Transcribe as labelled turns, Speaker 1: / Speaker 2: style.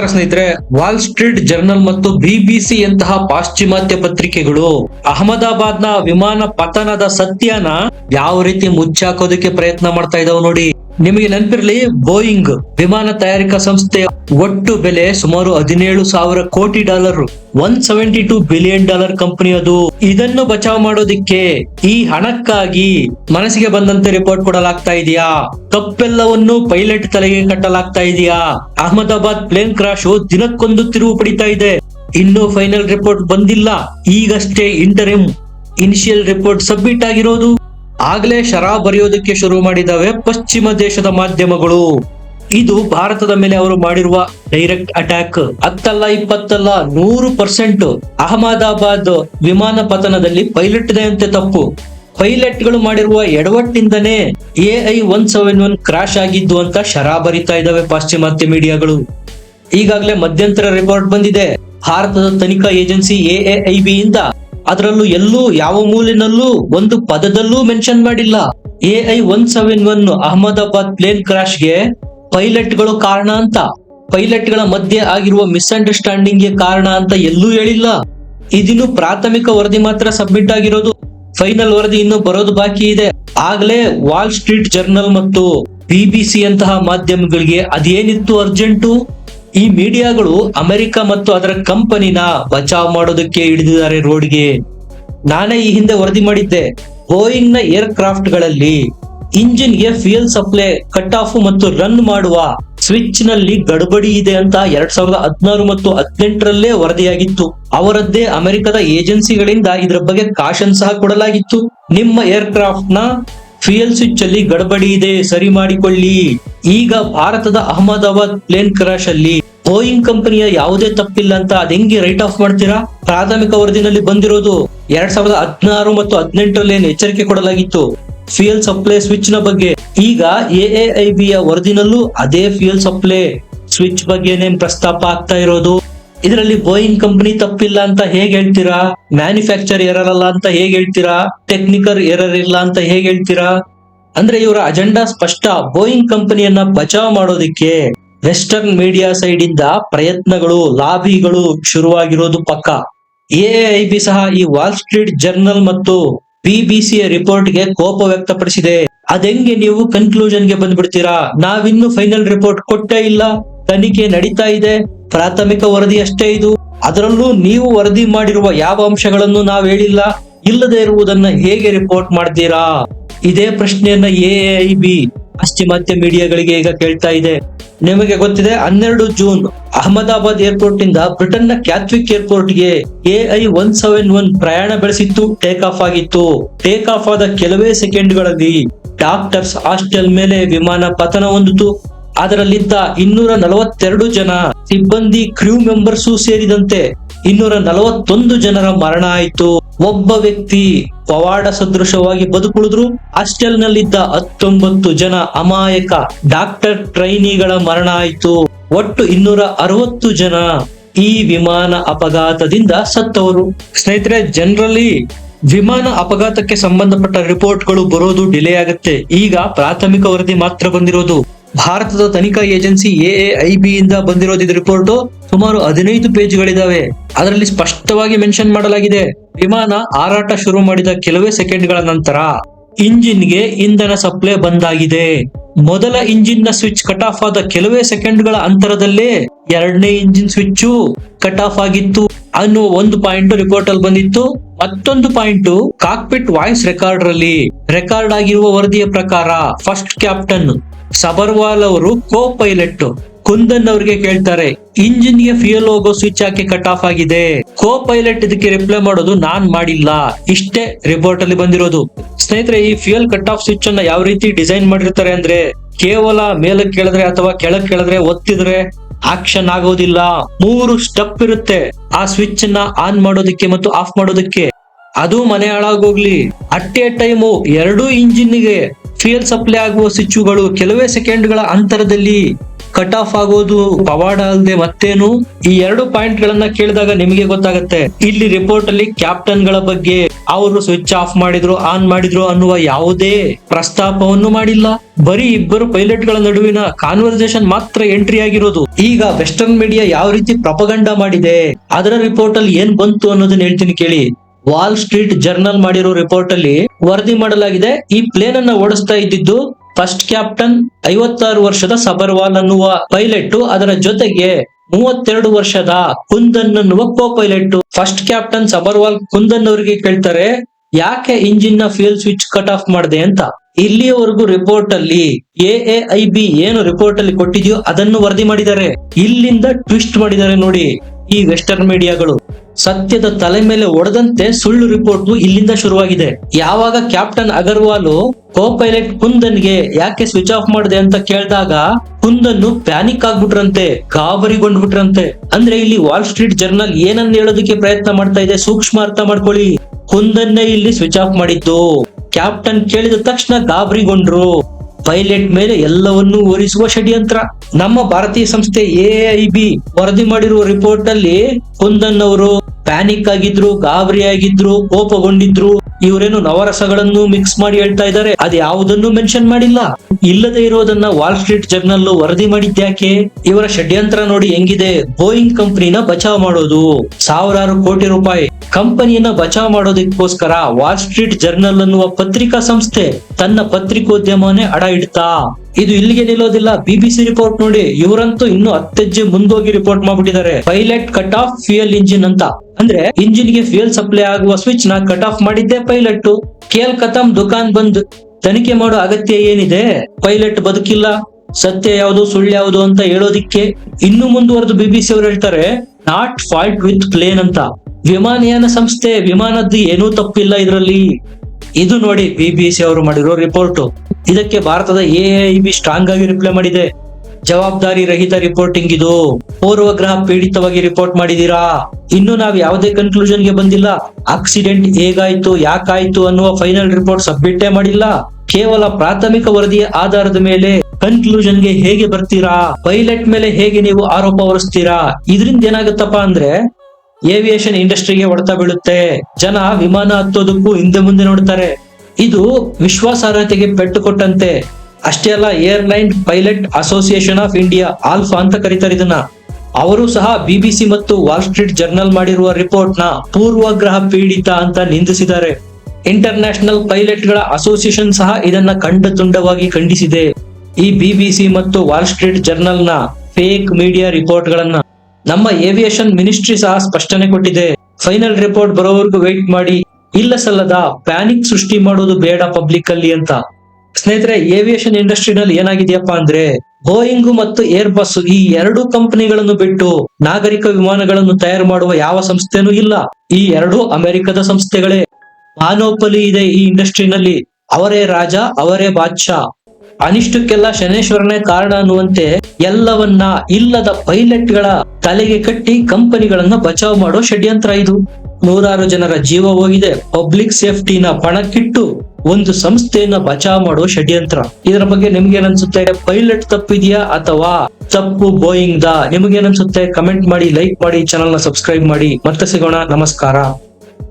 Speaker 1: ನಮಸ್ಕಾರ ಸ್ನೇಹಿತರೆ Wall Street Journal ಮತ್ತು ಬಿಬಿಸಿ ಯಂತಹ ಪಾಶ್ಚಿಮಾತ್ಯ ಪತ್ರಿಕೆಗಳು ಅಹಮದಾಬಾದ್ನ ವಿಮಾನ ಪತನದ ಸತ್ಯನ ಯಾವ ರೀತಿ ಮುಚ್ಚಾಕೋದಕ್ಕೆ ಪ್ರಯತ್ನ ಮಾಡ್ತಾ ಇದಾವೆ ನೋಡಿ. ನಿಮಗೆ ನೆನಪಿರಲಿ ಬೋಯಿಂಗ್ ವಿಮಾನ ತಯಾರಿಕಾ ಸಂಸ್ಥೆಯ ಒಟ್ಟು ಬೆಲೆ ಸುಮಾರು ಹದಿನೇಳು ಸಾವಿರ ಕೋಟಿ dollar one seventy two billion dollar company ಅದು. ಇದನ್ನು ಬಚಾವ್ ಮಾಡೋದಿಕ್ಕೆ ಈ ಹಣಕ್ಕಾಗಿ ಮನಸ್ಸಿಗೆ ಬಂದಂತೆ ರಿಪೋರ್ಟ್ ಕೊಡಲಾಗ್ತಾ ಇದೆಯಾ? ತಪ್ಪೆಲ್ಲವನ್ನು ಪೈಲಟ್ ತಲೆಗೆ ಕಟ್ಟಲಾಗ್ತಾ ಇದೆಯಾ? ಅಹಮದಾಬಾದ್ ಪ್ಲೇನ್ ಕ್ರಾಶ್ ದಿನಕ್ಕೊಂದು ತಿರುವು ಪಡಿತಾ ಇದೆ. ಇನ್ನೂ ಫೈನಲ್ ರಿಪೋರ್ಟ್ ಬಂದಿಲ್ಲ. ಈಗಷ್ಟೇ ಇಂಟರಿಮ್ ಇನಿಷಿಯಲ್ ರಿಪೋರ್ಟ್ ಸಬ್ಮಿಟ್ ಆಗಿರೋದು. ಆಗ್ಲೇ ಶರಾ ಬರೆಯೋದಕ್ಕೆ ಶುರು ಮಾಡಿದವೆ ಪಶ್ಚಿಮ ದೇಶದ ಮಾಧ್ಯಮಗಳು. ಇದು ಭಾರತದ ಮೇಲೆ ಅವರು ಮಾಡಿರುವ ಡೈರೆಕ್ಟ್ ಅಟ್ಯಾಕ್ ಹತ್ತಲ್ಲ, ಇಪ್ಪತ್ತಲ್ಲ, ನೂರು ಪರ್ಸೆಂಟ್ ಅಹಮದಾಬಾದ್ ವಿಮಾನ ಪತನದಲ್ಲಿ ಪೈಲಟ್ ಅಂತೆ ತಪ್ಪು. ಪೈಲಟ್ಗಳು ಮಾಡಿರುವ ಎಡವಟ್ಟಿಂದನೇ A I one seven one crash ಆಗಿದ್ದು ಅಂತ ಶರಾ ಬರಿತಾ ಇದ್ದಾವೆ ಪಾಶ್ಚಿಮಾತ್ಯ ಮೀಡಿಯಾಗಳು. ಈಗಾಗಲೇ ಮಧ್ಯಂತರ ರಿಪೋರ್ಟ್ ಬಂದಿದೆ. ಭಾರತದ ತನಿಖಾ ಏಜೆನ್ಸಿ ಎಎಐಬಿ ಇಂದ ಅದರಲ್ಲೂ ಎಲ್ಲೂ ಯಾವ ಮೂಲಿನಲ್ಲೂ ಒಂದು ಪದದಲ್ಲೂ ಮೆನ್ಷನ್ ಮಾಡಿಲ್ಲ. A I one seven one Ahmedabad plane ಕ್ರಾಶ್ಗೆ ಪೈಲಟ್ಗಳು ಕಾರಣ ಅಂತ. ಪೈಲಟ್ಗಳ ಮಧ್ಯೆ ಆಗಿರುವ ಮಿಸ್ಅಂಡರ್ಸ್ಟ್ಯಾಂಡಿಂಗ್ಗೆ ಕಾರಣ ಅಂತ ಎಲ್ಲೂ ಹೇಳಿಲ್ಲ. ಇದಿನ್ನು ಪ್ರಾಥಮಿಕ ವರದಿ ಮಾತ್ರ ಸಬ್ಮಿಟ್ ಆಗಿರೋದು. ಫೈನಲ್ ವರದಿ ಇನ್ನು ಬರೋದು ಬಾಕಿ ಇದೆ. ಆಗ್ಲೇ ವಾಲ್ ಸ್ಟ್ರೀಟ್ ಜರ್ನಲ್ ಮತ್ತು ಬಿಬಿಸಿ ಅಂತಹ ಮಾಧ್ಯಮಗಳಿಗೆ ಅದೇನಿತ್ತು ಅರ್ಜೆಂಟು ಈ ಮೀಡಿಯಾಗಳು ಅಮೆರಿಕ ಮತ್ತು ಅದರ ಕಂಪನಿನ ಬಚಾವ್ ಮಾಡೋದಕ್ಕೆ ಹಿಡಿದಿದ್ದಾರೆ ರೋಡ್ಗೆ. ನಾನೇ ಈ ಹಿಂದೆ ವರದಿ ಮಾಡಿದ್ದೆ. ಬೋಯಿಂಗ್ನ ಏರ್ಗಳಲ್ಲಿ ಇಂಜಿನ್ಗೆ ಫ್ಯೂಯಲ್ ಸಪ್ಲೈ ಕಟ್ ಆಫ್ ಮತ್ತು ರನ್ ಮಾಡುವ ಸ್ವಿಚ್ನಲ್ಲಿ ಗಡಬಡಿ ಇದೆ ಅಂತ ಎರಡ್ ಸಾವಿರದ ಹದಿನಾರು ಮತ್ತು ಹದಿನೆಂಟರಲ್ಲೇ ವರದಿಯಾಗಿತ್ತು. ಅವರದ್ದೇ ಅಮೆರಿಕದ ಏಜೆನ್ಸಿಗಳಿಂದ ಇದರ ಬಗ್ಗೆ ಕಾಶನ್ ಸಹ ಕೊಡಲಾಗಿತ್ತು. ನಿಮ್ಮ ಏರ್ ಕ್ರಾಫ್ಟ್ನ ಫ್ಯೂಯಲ್ ಸ್ವಿಚ್ ಅಲ್ಲಿ ಗಡಬಡಿ ಇದೆ, ಸರಿ ಮಾಡಿಕೊಳ್ಳಿ. ಈಗ ಭಾರತದ ಅಹಮದಾಬಾದ್ ಪ್ಲೇನ್ ಕ್ರಾಶ್ ಅಲ್ಲಿ ಬೋಯಿಂಗ್ ಕಂಪನಿಯ ಯಾವುದೇ ತಪ್ಪಿಲ್ಲ ಅಂತ ಅದ್ ಹೆಂಗೆ ರೈಟ್ ಆಫ್ ಮಾಡ್ತೀರಾ? ಪ್ರಾಥಮಿಕ ವರದಿನಲ್ಲಿ ಬಂದಿರೋದು ಎರಡ್ ಸಾವಿರದ ಹದಿನಾರು ಮತ್ತು ಹದಿನೆಂಟರಲ್ಲಿ ಎಚ್ಚರಿಕೆ ಕೊಡಲಾಗಿತ್ತು? ಫ್ಯೂಯಲ್ ಸಪ್ಲೈ ಸ್ವಿಚ್ನ ಬಗ್ಗೆ. ಈಗ ಎಎಐಬಿ ಯ ವರದಿನಲ್ಲೂ ಅದೇ ಫ್ಯೂಯಲ್ ಸಪ್ಲೈ ಸ್ವಿಚ್ ಬಗ್ಗೆನೇ ಪ್ರಸ್ತಾಪ ಆಗ್ತಾ ಇರೋದು? ಇದರಲ್ಲಿ ಬೋಯಿಂಗ್ ಕಂಪನಿ ತಪ್ಪಿಲ್ಲ ಅಂತ ಹೇಗ್ ಹೇಳ್ತೀರಾ? ಮ್ಯಾನುಫ್ಯಾಕ್ಚರ್ ಎರರ್ ಅಲ್ಲ ಅಂತ ಹೇಗ್ ಹೇಳ್ತೀರಾ? ಟೆಕ್ನಿಕಲ್ ಎರರ್ ಇಲ್ಲ ಅಂತ ಹೇಗ್ ಹೇಳ್ತೀರಾ? ಅಂದ್ರೆ ಇವರ ಅಜೆಂಡಾ ಸ್ಪಷ್ಟ. ಬೋಯಿಂಗ್ ಕಂಪನಿಯನ್ನ ಬಚಾವ್ ಮಾಡೋದಿಕ್ಕೆ ವೆಸ್ಟರ್ನ್ ಮೀಡಿಯಾ ಸೈಡ್ ಇಂದ ಪ್ರಯತ್ನಗಳು, ಲಾಬಿಗಳು ಶುರುವಾಗಿರೋದು ಪಕ್ಕ. ಎಐಬಿ ಸಹ ಈ ವಾಲ್ ಸ್ಟ್ರೀಟ್ ಜರ್ನಲ್ ಮತ್ತು ಬಿಬಿಸಿಯ ರಿಪೋರ್ಟ್ಗೆ ಕೋಪ ವ್ಯಕ್ತಪಡಿಸಿದೆ. ಅದೆಂಗೆ ನೀವು ಕನ್ಕ್ಲೂಷನ್ಗೆ ಬಂದ್ಬಿಡ್ತೀರಾ? ನಾವಿನ್ನು ಫೈನಲ್ ರಿಪೋರ್ಟ್ ಕೊಟ್ಟೇ ಇಲ್ಲ. ತನಿಖೆ ನಡೀತಾ ಇದೆ. ಪ್ರಾಥಮಿಕ ವರದಿ ಅಷ್ಟೇ ಇದು. ಅದರಲ್ಲೂ ನೀವು ವರದಿ ಮಾಡಿರುವ ಯಾವ ಅಂಶಗಳನ್ನು ನಾವು ಹೇಳಿಲ್ಲ. ಇಲ್ಲದೆ ಇರುವುದನ್ನ ಹೇಗೆ ರಿಪೋರ್ಟ್ ಮಾಡ್ತೀರಾ? ಇದೇ ಪ್ರಶ್ನೆಯನ್ನ ಎಐಬಿ ಪಾಶ್ಚಿಮಾತ್ಯ ಮೀಡಿಯಾಗಳಿಗೆ ಈಗ ಕೇಳ್ತಾ ಇದೆ. ನಿಮಗೆ ಗೊತ್ತಿದೆ, ಹನ್ನೆರಡು ಜೂನ್ ಅಹಮದಾಬಾದ್ ಏರ್ಪೋರ್ಟ್ನಿಂದ ಬ್ರಿಟನ್ನ ಕ್ಯಾಥ್ವಿಕ್ ಏರ್ಪೋರ್ಟ್ಗೆ ಎಐ ಒನ್ ಸೆವೆನ್ ಒನ್ ಪ್ರಯಾಣ ಬೆಳೆಸಿತ್ತು, ಟೇಕ್ ಆಫ್ ಆಗಿತ್ತು. ಟೇಕ್ ಆಫ್ ಆದ ಕೆಲವೇ ಸೆಕೆಂಡ್ಗಳಲ್ಲಿ ಡಾಕ್ಟರ್ಸ್ ಹಾಸ್ಟೆಲ್ ಮೇಲೆ ವಿಮಾನ ಪತನ ಹೊಂದಿತು. ಅದರಲ್ಲಿದ್ದ ಇನ್ನೂರ ನಲವತ್ತೆರಡು ಜನ ಸಿಬ್ಬಂದಿ ಕ್ರ್ಯೂ ಮೆಂಬರ್ಸು ಸೇರಿದಂತೆ ಇನ್ನೂರ ನಲವತ್ತೊಂದು ಜನರ ಮರಣ ಆಯಿತು. ಒಬ್ಬ ವ್ಯಕ್ತಿ ಪವಾಡ ಸದೃಶವಾಗಿ ಬದುಕುಳಿದ್ರು. ಹಾಸ್ಟೆಲ್ ನಲ್ಲಿದ್ದ ಹತ್ತೊಂಬತ್ತು ಜನ ಅಮಾಯಕ ಡಾಕ್ಟರ್ ಟ್ರೈನಿಗಳ ಮರಣ ಆಯಿತು. ಒಟ್ಟು ಇನ್ನೂರ ಅರವತ್ತು ಜನ ಈ ವಿಮಾನ ಅಪಘಾತದಿಂದ ಸತ್ತವರು. ಸ್ನೇಹಿತರೆ ಜನರಲಿ ವಿಮಾನ ಅಪಘಾತಕ್ಕೆ ಸಂಬಂಧಪಟ್ಟ ರಿಪೋರ್ಟ್ಗಳು ಬರೋದು ಡಿಲೇ ಆಗುತ್ತೆ. ಈಗ ಪ್ರಾಥಮಿಕ ವರದಿ ಮಾತ್ರ ಬಂದಿರೋದು. ಭಾರತದ ತನಿಖಾ ಏಜೆನ್ಸಿ ಎಐಬಿ ಇಂದ ಬಂದಿರೋದು ರಿಪೋರ್ಟ್ ಸುಮಾರು ಹದಿನೈದು ಪೇಜ್ಗಳಿದಾವೆ. ಅದರಲ್ಲಿ ಸ್ಪಷ್ಟವಾಗಿ ಮೆನ್ಷನ್ ಮಾಡಲಾಗಿದೆ, ವಿಮಾನ ಹಾರಾಟ ಶುರು ಮಾಡಿದ ಕೆಲವೇ ಸೆಕೆಂಡ್ಗಳ ನಂತರ ಇಂಜಿನ್ಗೆ ಇಂಧನ ಸಪ್ಲೈ ಬಂದಾಗಿದೆ. ಮೊದಲ ಇಂಜಿನ್ನ ಸ್ವಿಚ್ ಕಟ್ ಆಫ್ ಆದ ಕೆಲವೇ ಸೆಕೆಂಡ್ಗಳ ಅಂತರದಲ್ಲೇ ಎರಡನೇ ಇಂಜಿನ್ ಸ್ವಿಚ್ ಕಟ್ ಆಫ್ ಆಗಿತ್ತು ಅನ್ನುವ ಒಂದು ಪಾಯಿಂಟ್ ರಿಪೋರ್ಟ್ ಅಲ್ಲಿ ಬಂದಿತ್ತು. ಮತ್ತೊಂದು ಪಾಯಿಂಟ್ ಕಾಕ್ಪಿಟ್ ವಾಯ್ಸ್ ರೆಕಾರ್ಡ್ ರಲ್ಲಿ ರೆಕಾರ್ಡ್ ಆಗಿರುವ ವರದಿಯ ಪ್ರಕಾರ ಫಸ್ಟ್ ಕ್ಯಾಪ್ಟನ್ ಸಬರ್ವಾಲ್ ಅವರು ಕೋ ಪೈಲಟ್ ಕುಂದನ್ ಅವ್ರಿಗೆ ಕೇಳ್ತಾರೆ ಇಂಜಿನ್ಗೆ ಫ್ಯೂಯಲ್ ಹೋಗೋ ಸ್ವಿಚ್ ಹಾಕಿ ಕಟ್ ಆಫ್ ಆಗಿದೆ. ಕೋ ಪೈಲಟ್ ಇದಕ್ಕೆ ರಿಪ್ಲೈ ಮಾಡೋದು ನಾನ್ ಮಾಡಿಲ್ಲ. ಇಷ್ಟೇ ರಿಪೋರ್ಟ್ ಅಲ್ಲಿ ಬಂದಿರೋದು. ಸ್ನೇಹಿತರೆ, ಈ ಫ್ಯೂಯಲ್ ಕಟ್ ಆಫ್ ಸ್ವಿಚ್ ಅನ್ನ ಯಾವ ರೀತಿ ಡಿಸೈನ್ ಮಾಡಿರ್ತಾರೆ ಅಂದ್ರೆ, ಕೇವಲ ಮೇಲಕ್ಕೆ ಕೇಳಿದ್ರೆ ಅಥವಾ ಕೆಳಕ್ ಕೇಳಿದ್ರೆ ಒತ್ತಿದ್ರೆ ಆಕ್ಷನ್ ಆಗೋದಿಲ್ಲ. ಮೂರು ಸ್ಟೆಪ್ ಇರುತ್ತೆ. ಆ ಸ್ವಿಚ್ ಅನ್ನ ಆನ್ ಮಾಡೋದಕ್ಕೆ ಮತ್ತು ಆಫ್ ಮಾಡೋದಕ್ಕೆ. ಅದು ಮನೆ ಹಾಳಾಗೋಗ್ಲಿ. ಅಟ್ ಎ ಟೈಮು ಎರಡೂ ಇಂಜಿನ್ಗೆ ಫ್ಯೂಯಲ್ ಸಪ್ಲೈ ಆಗುವ ಸ್ವಿಚ್ಗಳು ಕೆಲವೇ ಸೆಕೆಂಡ್ಗಳ ಅಂತರದಲ್ಲಿ ಕಟ್ ಆಫ್ ಆಗೋದು ಪವಾಡ ಅಲ್ಲದೆ ಮತ್ತೇನು? ಈ ಎರಡು ಪಾಯಿಂಟ್ ಗಳನ್ನ ಕೇಳಿದಾಗ ನಿಮಗೆ ಗೊತ್ತಾಗತ್ತೆ. ಇಲ್ಲಿ ರಿಪೋರ್ಟ್ ಅಲ್ಲಿ ಕ್ಯಾಪ್ಟನ್ಗಳ ಬಗ್ಗೆ ಅವರು ಸ್ವಿಚ್ ಆಫ್ ಮಾಡಿದ್ರು ಆನ್ ಮಾಡಿದ್ರು ಅನ್ನುವ ಯಾವುದೇ ಪ್ರಸ್ತಾಪವನ್ನು ಮಾಡಿಲ್ಲ. ಬರೀ ಇಬ್ಬರು ಪೈಲಟ್ಗಳ ನಡುವಿನ ಕಾನ್ವರ್ಸೇಷನ್ ಮಾತ್ರ ಎಂಟ್ರಿ ಆಗಿರೋದು. ಈಗ ವೆಸ್ಟರ್ನ್ ಮೀಡಿಯಾ ಯಾವ ರೀತಿ ಪ್ರಪಗಂಡ ಮಾಡಿದೆ, ಅದರ ರಿಪೋರ್ಟ್ ಅಲ್ಲಿ ಏನ್ ಬಂತು ಅನ್ನೋದನ್ನ ಹೇಳ್ತೀನಿ ಕೇಳಿ. ವಾಲ್ ಸ್ಟ್ರೀಟ್ ಜರ್ನಲ್ ಮಾಡಿರೋ ರಿಪೋರ್ಟ್ ಅಲ್ಲಿ ವರದಿ ಮಾಡಲಾಗಿದೆ. ಈ ಪ್ಲೇನ್ ಅನ್ನ ಓಡಿಸ್ತಾ ಇದ್ದಿದ್ದು ಫಸ್ಟ್ ಕ್ಯಾಪ್ಟನ್ ಐವತ್ತಾರು ವರ್ಷದ ಸಬರ್ವಾಲ್ ಅನ್ನುವ ಪೈಲಟ್ ಅದರ ಜೊತೆಗೆ ಮೂವತ್ತೆರಡು ವರ್ಷದ ಕುಂದನ್ ಅನ್ನುವ co pilot first captain Sabharwal Kundan ಅವರಿಗೆ ಕೇಳ್ತಾರೆ, ಯಾಕೆ ಇಂಜಿನ್ನ ಫ್ಯೂಲ್ ಸ್ವಿಚ್ ಕಟ್ ಆಫ್ ಮಾಡಿದೆ ಅಂತ? ಇಲ್ಲಿಯವರೆಗೂ ರಿಪೋರ್ಟ್ ಅಲ್ಲಿ ಎ ಐ ಬಿ ಏನು ರಿಪೋರ್ಟ್ ಅಲ್ಲಿ ಕೊಟ್ಟಿದ್ಯೋ ಅದನ್ನು ವರದಿ ಮಾಡಿದ್ದಾರೆ. ಇಲ್ಲಿಂದ ಟ್ವಿಸ್ಟ್ ಮಾಡಿದ್ದಾರೆ ನೋಡಿ ಈ ವೆಸ್ಟರ್ನ್ ಮೀಡಿಯಾಗಳು ಸತ್ಯದ ತಲೆ ಮೇಲೆ ಒಡೆದಂತೆ ಸುಳ್ಳು ರಿಪೋರ್ಟ್ ಇಲ್ಲಿಂದ ಶುರುವಾಗಿದೆ. ಯಾವಾಗ ಕ್ಯಾಪ್ಟನ್ ಅಗರ್ವಾಲ್ ಕೋ ಪೈಲಟ್ ಕುಂದನ್ಗೆ ಯಾಕೆ ಸ್ವಿಚ್ ಆಫ್ ಮಾಡಿದೆ ಅಂತ ಕೇಳಿದಾಗ ಕುಂದನ್ನು ಪ್ಯಾನಿಕ್ ಆಗ್ಬಿಟ್ರಂತೆ, ಗಾಬರಿಗೊಂಡ್ಬಿಟ್ರಂತೆ. ಅಂದ್ರೆ ಇಲ್ಲಿ ವಾಲ್ ಸ್ಟ್ರೀಟ್ ಜರ್ನಲ್ ಏನನ್ನ ಹೇಳೋದಕ್ಕೆ ಪ್ರಯತ್ನ ಮಾಡ್ತಾ ಇದೆ, ಸೂಕ್ಷ್ಮ ಅರ್ಥ ಮಾಡ್ಕೊಳ್ಳಿ. ಕುಂದನ್ನೇ ಇಲ್ಲಿ ಸ್ವಿಚ್ ಆಫ್ ಮಾಡಿದ್ದು. ಕ್ಯಾಪ್ಟನ್ ಕೇಳಿದ ತಕ್ಷಣ ಗಾಬರಿಗೊಂಡ್ರು. ಪೈಲಟ್ ಮೇಲೆ ಎಲ್ಲವನ್ನೂ ಓರಿಸುವ ಷಡ್ಯಂತ್ರ. ನಮ್ಮ ಭಾರತೀಯ ಸಂಸ್ಥೆ ಎಐಬಿ ವರದಿ ಮಾಡಿರುವ ರಿಪೋರ್ಟ್ ಅಲ್ಲಿ ಕುಂದನ್ ಅವರು ಪ್ಯಾನಿಕ್ ಆಗಿದ್ರು, ಗಾಬರಿ ಆಗಿದ್ರು, ಕೋಪಗೊಂಡಿದ್ರು. ಇವರೇನು ನವರಸಗಳನ್ನು ಮಿಕ್ಸ್ ಮಾಡಿ ಹೇಳ್ತಾ ಇದ್ದಾರೆ. ಅದ್ ಯಾವುದನ್ನು ಮೆನ್ಷನ್ ಮಾಡಿಲ್ಲ. ಇಲ್ಲದೆ ಇರೋದನ್ನ ವಾಲ್ ಸ್ಟ್ರೀಟ್ ಜರ್ನಲ್ ವರದಿ ಮಾಡಿದ್ಯಾಕೆ ಇವರ ಷಡ್ಯಂತ್ರ ನೋಡಿ ಹೆಂಗಿದೆ. ಬೋಯಿಂಗ್ ಕಂಪನಿನ ಬಚಾವ್ ಮಾಡೋದು. ಸಾವಿರಾರು ಕೋಟಿ ರೂಪಾಯಿ ಕಂಪನಿಯನ್ನ ಬಚಾವ್ ಮಾಡೋದಕ್ಕೋಸ್ಕರ ವಾಲ್ ಸ್ಟ್ರೀಟ್ ಜರ್ನಲ್ ಅನ್ನುವ ಪತ್ರಿಕಾ ಸಂಸ್ಥೆ ತನ್ನ ಪತ್ರಿಕೋದ್ಯಮನೇ ಅಡ ಇಡ್ತಾ. ಇದು ಇಲ್ಲಿಗೆ ನಿಲ್ಲೋದಿಲ್ಲ. ಬಿಬಿಸಿ ರಿಪೋರ್ಟ್ ನೋಡಿ, ಇವರಂತೂ ಇನ್ನು ಹತ್ತೆಜ್ಜೆ ಮುಂದೋಗಿ report ಮಾಡ್ಬಿಟ್ಟಿದ್ದಾರೆ. Pilot cut off fuel engine ಅಂತ. ಅಂದ್ರೆ ಇಂಜಿನ್ಗೆ ಫ್ಯೂಯಲ್ ಸಪ್ಲೈ ಆಗುವ ಸ್ವಿಚ್ನ ಕಟ್ ಆಫ್ ಮಾಡಿದ್ದೆ ಪೈಲಟ್ ಕೇಲ್ ಕತಮ್ ದುಕಾನ್ ಬಂದ್. ತನಿಖೆ ಮಾಡೋ ಅಗತ್ಯ ಏನಿದೆ? ಪೈಲಟ್ ಬದುಕಿಲ್ಲ. ಸತ್ಯ ಯಾವುದು, ಸುಳ್ಳು ಯಾವುದು ಅಂತ ಹೇಳೋದಿಕ್ಕೆ ಇನ್ನು ಮುಂದುವರೆದು ಬಿಬಿಸಿ ಅವರು ಹೇಳ್ತಾರೆ ನಾಟ್ ಫಾಲ್ಟ್ ವಿತ್ ಪ್ಲೇನ್ ಅಂತ. ವಿಮಾನಯಾನ ಸಂಸ್ಥೆ, ವಿಮಾನದ್ದು ಏನೂ ತಪ್ಪಿಲ್ಲ ಇದರಲ್ಲಿ. ಇದು ನೋಡಿ ಬಿಬಿಸಿ ಅವರು ಮಾಡಿರೋ ರಿಪೋರ್ಟ್. ಇದಕ್ಕೆ ಭಾರತದ ಎಐಬಿ ಸ್ಟ್ರಾಂಗ್ ಆಗಿ ರಿಪ್ಲೈ ಮಾಡಿದೆ. ಜವಾಬ್ದಾರಿ ರಹಿತ ರಿಪೋರ್ಟಿಂಗ್ ಇದು. ಪೂರ್ವಗ್ರಹ ಪೀಡಿತವಾಗಿ ರಿಪೋರ್ಟ್ ಮಾಡಿದೀರಾ? ಇನ್ನು ನಾವು ಯಾವುದೇ ಕನ್ಕ್ಲೂಷನ್ಗೆ ಬಂದಿಲ್ಲ. ಆಕ್ಸಿಡೆಂಟ್ ಹೇಗಾಯ್ತು, ಯಾಕಾಯ್ತು ಅನ್ನುವ ಫೈನಲ್ ರಿಪೋರ್ಟ್ ಸಬ್ಮಿಟ್ಟೇ ಮಾಡಿಲ್ಲ. ಕೇವಲ ಪ್ರಾಥಮಿಕ ವರದಿಯ ಆಧಾರದ ಮೇಲೆ ಕನ್ಕ್ಲೂಷನ್ಗೆ ಹೇಗೆ ಬರ್ತೀರಾ? ಪೈಲಟ್ ಮೇಲೆ ಹೇಗೆ ನೀವು ಆರೋಪ ಹೊರಿಸ್ತೀರಾ? ಇದರಿಂದ ಏನಾಗುತ್ತಪ್ಪ ಅಂದ್ರೆ ಏವಿಯೇಷನ್ ಇಂಡಸ್ಟ್ರಿಗೆ ಹೊಡೆತ ಬೀಳುತ್ತೆ. ಜನ ವಿಮಾನ ಹತ್ತೋದಕ್ಕೂ ಹಿಂದೆ ಮುಂದೆ ನೋಡ್ತಾರೆ. ಇದು ವಿಶ್ವಾಸಾರ್ಹತೆಗೆ ಪೆಟ್ಟು ಕೊಟ್ಟಂತೆ ಅಷ್ಟೇ ಅಲ್ಲ airline pilot association of India alpha ಅಂತ ಕರೀತಾರೆ ಇದನ್ನ. ಅವರು ಸಹ ಬಿಬಿಸಿ ಮತ್ತು ವಾಲ್ ಸ್ಟ್ರೀಟ್ ಜರ್ನಲ್ ಮಾಡಿರುವ ರಿಪೋರ್ಟ್ನ ಪೂರ್ವಗ್ರಹ ಪೀಡಿತ ಅಂತ ನಿಂದಿಸಿದ್ದಾರೆ. ಇಂಟರ್ ನ್ಯಾಷನಲ್ ಪೈಲಟ್ಗಳ ಅಸೋಸಿಯೇಷನ್ ಸಹ ಇದನ್ನ ಖಂಡ ತುಂಡವಾಗಿ ಖಂಡಿಸಿದೆ. ಈ ಬಿಬಿಸಿ ಮತ್ತು ವಾಲ್ ಸ್ಟ್ರೀಟ್ ಜರ್ನಲ್ನ ಫೇಕ್ ಮೀಡಿಯಾ ರಿಪೋರ್ಟ್ ಗಳನ್ನ ನಮ್ಮ ಏವಿಯೇಷನ್ ಮಿನಿಸ್ಟ್ರಿ ಸಹ ಸ್ಪಷ್ಟನೆ ಕೊಟ್ಟಿದೆ. ಫೈನಲ್ ರಿಪೋರ್ಟ್ ಬರೋವರೆಗೂ ವೇಟ್ ಮಾಡಿ. ಇಲ್ಲ ಸಲ್ಲದ ಪ್ಯಾನಿಕ್ ಸೃಷ್ಟಿ ಮಾಡೋದು ಬೇಡ ಪಬ್ಲಿಕ್ ಅಲ್ಲಿ ಅಂತ. ಸ್ನೇಹಿತರೆ ಏವಿಯೇಷನ್ ಇಂಡಸ್ಟ್ರಿನಲ್ಲಿ ಏನಾಗಿದೆಯಪ್ಪ ಅಂದ್ರೆ ಬೋಯಿಂಗ್ ಮತ್ತು ಏರ್ ಬಸ್ ಈ ಎರಡು ಕಂಪನಿಗಳನ್ನು ಬಿಟ್ಟು ನಾಗರಿಕ ವಿಮಾನಗಳನ್ನು ತಯಾರು ಮಾಡುವ ಯಾವ ಸಂಸ್ಥೆನೂ ಇಲ್ಲ. ಈ ಎರಡು ಅಮೆರಿಕದ ಸಂಸ್ಥೆಗಳೇ. ಮಾನೋಪಲಿ ಇದೆ ಈ ಇಂಡಸ್ಟ್ರಿನಲ್ಲಿ ಅವರೇ ರಾಜ, ಅವರೇ ಬಾದ್ಶಾ. ಅನಿಷ್ಟಕ್ಕೆಲ್ಲ ಶನೇಶ್ವರನೇ ಕಾರಣ ಅನ್ನುವಂತೆ ಎಲ್ಲವನ್ನ ಇಲ್ಲದ ಪೈಲಟ್ಗಳ ತಲೆಗೆ ಕಟ್ಟಿ ಕಂಪನಿಗಳನ್ನ ಬಚಾವ್ ಮಾಡೋ ಷಡ್ಯಂತ್ರ ಇದು. ನೂರಾರು ಜನರ ಜೀವ ಹೋಗಿದೆ. ಪಬ್ಲಿಕ್ ಸೇಫ್ಟಿನ ಪಣಕ್ಕಿಟ್ಟು ಒಂದು ಸಂಸ್ಥೆಯನ್ನ ಬಚಾವ್ ಮಾಡೋ ಷಡ್ಯಂತ್ರ. ಇದರ ಬಗ್ಗೆ ನಿಮ್ಗೇನನ್ಸುತ್ತೆ? ಪೈಲಟ್ ತಪ್ಪಿದೆಯಾ ಅಥವಾ ತಪ್ಪು ಬೋಯಿಂಗ್ ದ ನಿಮ್ಗೇನನ್ಸುತ್ತೆ? ಕಮೆಂಟ್ ಮಾಡಿ, ಲೈಕ್ ಮಾಡಿ ಚಾನಲ್ನ ಸಬ್ಸ್ಕ್ರೈಬ್ ಮಾಡಿ. ಮತ್ತೆ ಸಿಗೋಣ. ನಮಸ್ಕಾರ.